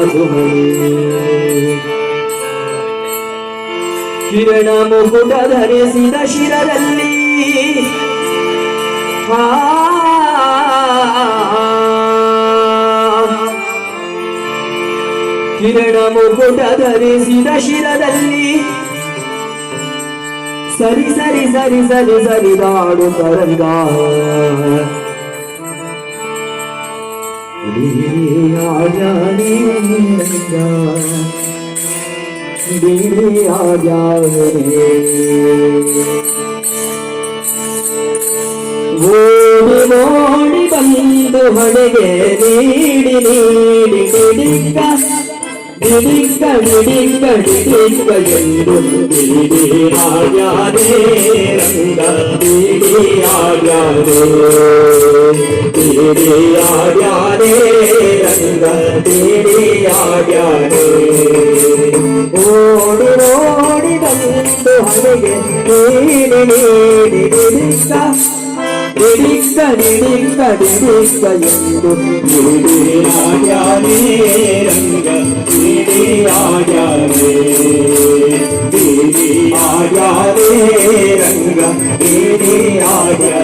ಸಾಧುಮಣಿ ಕಿರಣ ಮುಕುಟ ಧರಿಸಿದ ಶಿರದಲ್ಲಿ ಕಿರಣ ಮುಕುಟ ಧರಿಸಿದ ಶಿರದಲ್ಲಿ ಸರಿ ಸರಿ ಸರಿ ಸರಿ ಸರಿದಾಡು ತರಂಗ giờ đi ở giờ ಓಡಿ ಓಡಿ ಬಂದು ಹೊಳೆಗೆ ನೀಡಿ ನೀಡಿ ಬಿಡಿಕ್ಕ ಬಿಡಿಕ್ಕ ಬಿಡಿಕ್ಕ ಬಿಡಿಕ್ಕ ಎಂದು ಬಿಡಿ ಆಗಾದೆ ರಂಗ ಬಿಡಿ ಆಗಾದೆ ಬಿಡಿ ಆಗಾದೆ தெய்வம் தேடியாடானே ஓடி ஓடி ಬಂದು ಹಣೆಗೆ ನೀನು ನೀಡಿರಿಕ್ಕ ನಿಡಿಕ್ಕ ನಿಡಿಕ್ಕ ನಿಡಿಕ್ಕ ಎಂದು ನೀಡಿಯಾಡ್ಯಾನೇ ರಂಗ ನೀಡಿಯಾಡ್ಯಾನೇ ನೀಡಿಯಾಡ್ಯಾನೇ ರಂಗ ನೀಡಿಯಾಡ್ಯಾ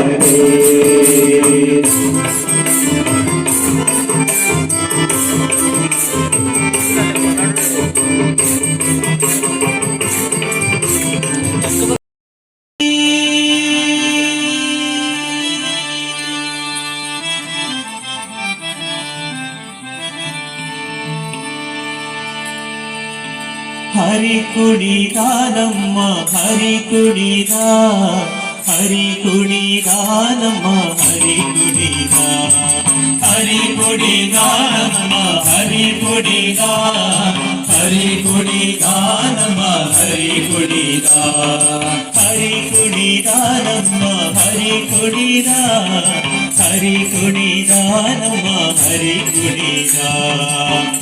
హరికుడి రానమ్మ హరికుడి రా హరికుడి రానమ్మ హరికుడి రా హరికుడి గానమ్మ హరికుడి గా హరికుడి గానమ్మ హరికుడి రా హరికుడి రానమ్మ హరికుడి రా హరి కుడి దానమా హరి కుడి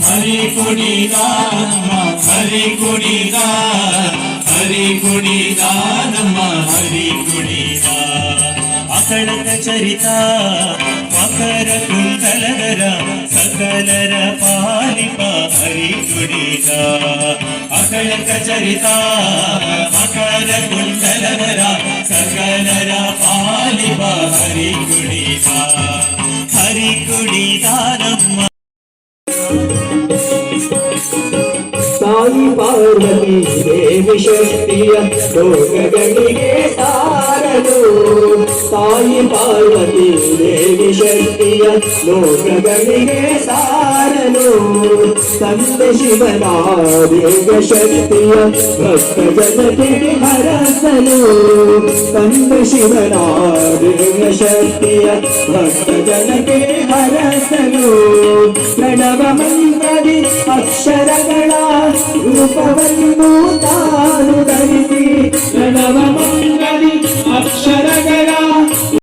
హరి కుడి దానమా హరి కుడి హరి కుడి దానమా హరి కుడి అకళక చరిత మకర కుందలర సకలర పాలిప హరి కుడిగా सकलक चरिता सकल कुण्डलवरा सकलर पालिव हरिकुडिता हरिकुडिता नम्म साई पार्वती देवी शक्तिय लोकगणिगे सारलो साई पार्वती देवी शक्तिय लोकगणिगे सारलो शांत शिवनावेग शक्तिय भक्त जनते हरसलो कंत शिवनावेग शक्तिय भक्त जनते हरसलो प्रणव मंत्री अक्षरगणा रूपवन्मूता